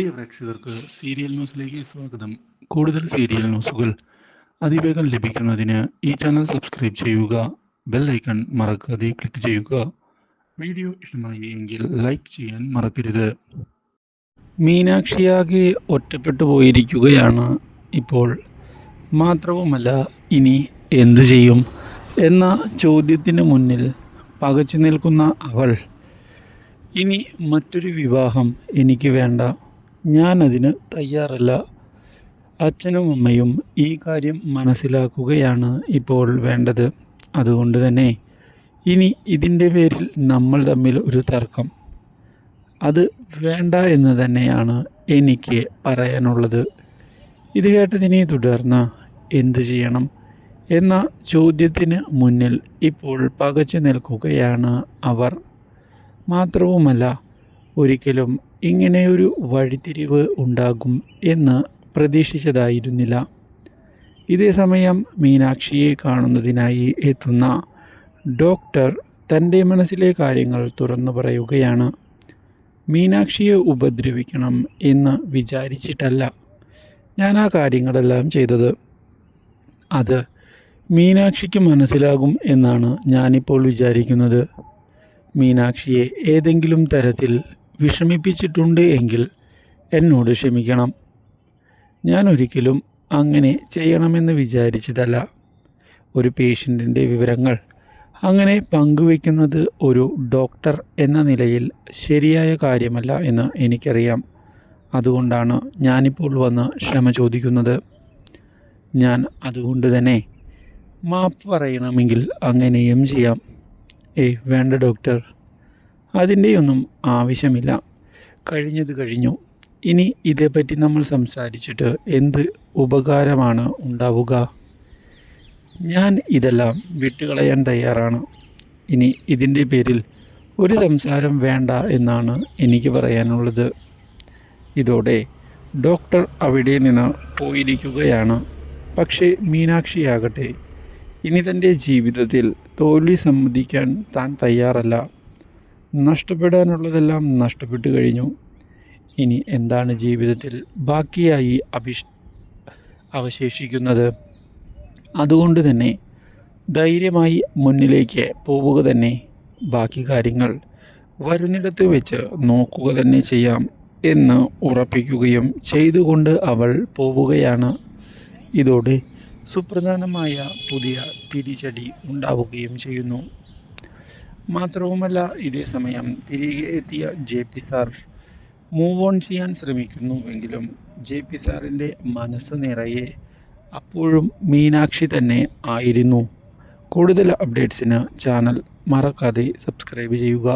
പ്രിയ പ്രേക്ഷകർക്ക് സീരിയൽ ന്യൂസിലേക്ക് സ്വാഗതം. കൂടുതൽ സീരിയൽ ന്യൂസുകൾ അതിവേഗം ലഭിക്കുന്നതിന് ഈ ചാനൽ സബ്സ്ക്രൈബ് ചെയ്യുക ബെൽ ഐക്കൺ മറക്കാതെ ക്ലിക്ക് ചെയ്യുക. വീഡിയോ ഇഷ്ടമായി എങ്കിൽ ലൈക്ക് ചെയ്യാൻ മറക്കരുത്. മീനാക്ഷിയാകെ ഒറ്റപ്പെട്ടു പോയിരിക്കുകയാണ്. ഇപ്പോൾ മാത്രവുമല്ല ഇനി എന്തു ചെയ്യും എന്ന ചോദ്യത്തിന് മുന്നിൽ പകച്ചു നിൽക്കുന്ന അവൾ. ഇനി മറ്റൊരു വിവാഹം എനിക്ക് വേണ്ട. ഞാൻ അതിന് തയ്യാറല്ല. അച്ഛനും അമ്മയും ഈ കാര്യം മനസ്സിലാക്കുകയാണ് ഇപ്പോൾ വേണ്ടത്. അതുകൊണ്ട് തന്നെ ഇനി ഇതിന്റെ പേരിൽ നമ്മൾ തമ്മിൽ ഒരു തർക്കം. അത് വേണ്ട എന്ന് തന്നെയാണ് എനിക്ക് പറയാനുള്ളത്. ഇത് കേട്ടതിനെ തുടർന്ന് എന്ത് ചെയ്യണം എന്ന ചോദ്യത്തിന് മുന്നിൽ ഇപ്പോൾ പകച്ചു നിൽക്കുകയാണ് അവർ. മാത്രവുമല്ല ഒരിക്കലും ഇങ്ങനെയൊരു വഴിത്തിരിവ് ഉണ്ടാകും എന്ന് പ്രതീക്ഷിച്ചതായിരുന്നില്ല. ഇതേസമയം മീനാക്ഷിയെ കാണുന്നതിനായി എത്തുന്ന ഡോക്ടർ തന്റെ മനസ്സിലെ കാര്യങ്ങൾ തുറന്നു പറയുകയാണ് മീനാക്ഷിയെ ഉപദ്രവിക്കണം എന്ന് വിചാരിച്ചിട്ടല്ല ഞാൻ ആ കാര്യങ്ങളെല്ലാം ചെയ്തത്. അത് മീനാക്ഷിക്ക് മനസ്സിലാകും എന്നാണ് ഞാനിപ്പോൾ വിചാരിക്കുന്നത്. മീനാക്ഷിയെ ഏതെങ്കിലും തരത്തിൽ വിഷമിപ്പിച്ചിട്ടുണ്ട് എങ്കിൽ എന്നോട് ക്ഷമിക്കണം. ഞാൻ ഒരിക്കലും അങ്ങനെ ചെയ്യണമെന്ന് വിചാരിച്ചതല്ല. ഒരു പേഷ്യന്റിന്റെ വിവരങ്ങൾ. അങ്ങനെ പങ്കുവയ്ക്കുന്നത് ഒരു ഡോക്ടർ എന്ന നിലയിൽ ശരിയായ കാര്യമല്ല എന്ന് എനിക്കറിയാം. അതുകൊണ്ടാണ് ഞാനിപ്പോൾ വന്ന് ക്ഷമ ചോദിക്കുന്നത്. ഞാൻ അതുകൊണ്ട് തന്നെ മാപ്പ് പറയണമെങ്കിൽ അങ്ങനെയും ചെയ്യാം. ഏയ് വേണ്ട ഡോക്ടർ. അതിന്റെയൊന്നും ആവശ്യമില്ല. കഴിഞ്ഞത് കഴിഞ്ഞു. ഇനി ഇതേപ്പറ്റി നമ്മൾ സംസാരിച്ചിട്ട് എന്ത് ഉപകാരമാണ് ഉണ്ടാവുക? ഞാൻ ഇതെല്ലാം വിട്ടുകളയാൻ തയ്യാറാണ്. ഇനി ഇതിന്റെ പേരിൽ ഒരു സംസാരം വേണ്ട എന്നാണ് എനിക്ക് പറയാനുള്ളത്. ഇതോടെ ഡോക്ടർ അവിടെ നിന്ന് പോയിരിക്കുകയാണ്. പക്ഷേ മീനാക്ഷിയാകട്ടെ ഇനി തന്റെ ജീവിതത്തിൽ തോൽവി സമ്മതിക്കാൻ താൻ തയ്യാറല്ല. നഷ്ടപ്പെടാനുള്ളതെല്ലാം നഷ്ടപ്പെട്ടു കഴിഞ്ഞു. ഇനി എന്താണ് ജീവിതത്തിൽ ബാക്കിയായി അഭിഷ് അവശേഷിക്കുന്നത്? അതുകൊണ്ട് തന്നെ ധൈര്യമായി മുന്നിലേക്ക് പോവുക തന്നെ ബാക്കി കാര്യങ്ങൾ വരുന്നിടത്ത് വെച്ച് നോക്കുക തന്നെ ചെയ്യാം എന്ന് ഉറപ്പിക്കുകയും ചെയ്തുകൊണ്ട് അവൾ പോവുകയാണ്. ഇതോടെ സുപ്രധാനമായ പുതിയ തിരിച്ചടി ഉണ്ടാവുകയും ചെയ്യുന്നു. മാത്രവുമല്ല ഇതേ സമയം തിരികെ എത്തിയ J P sir move on ചെയ്യാൻ ശ്രമിക്കുന്നുവെങ്കിലും ജെ പി സാറിന്റെ മനസ്സ് നിറയെ അപ്പോഴും മീനാക്ഷി തന്നെ ആയിരുന്നു. കൂടുതൽ അപ്ഡേറ്റ്സിന് ചാനൽ മറക്കാതെ സബ്സ്ക്രൈബ് ചെയ്യുക.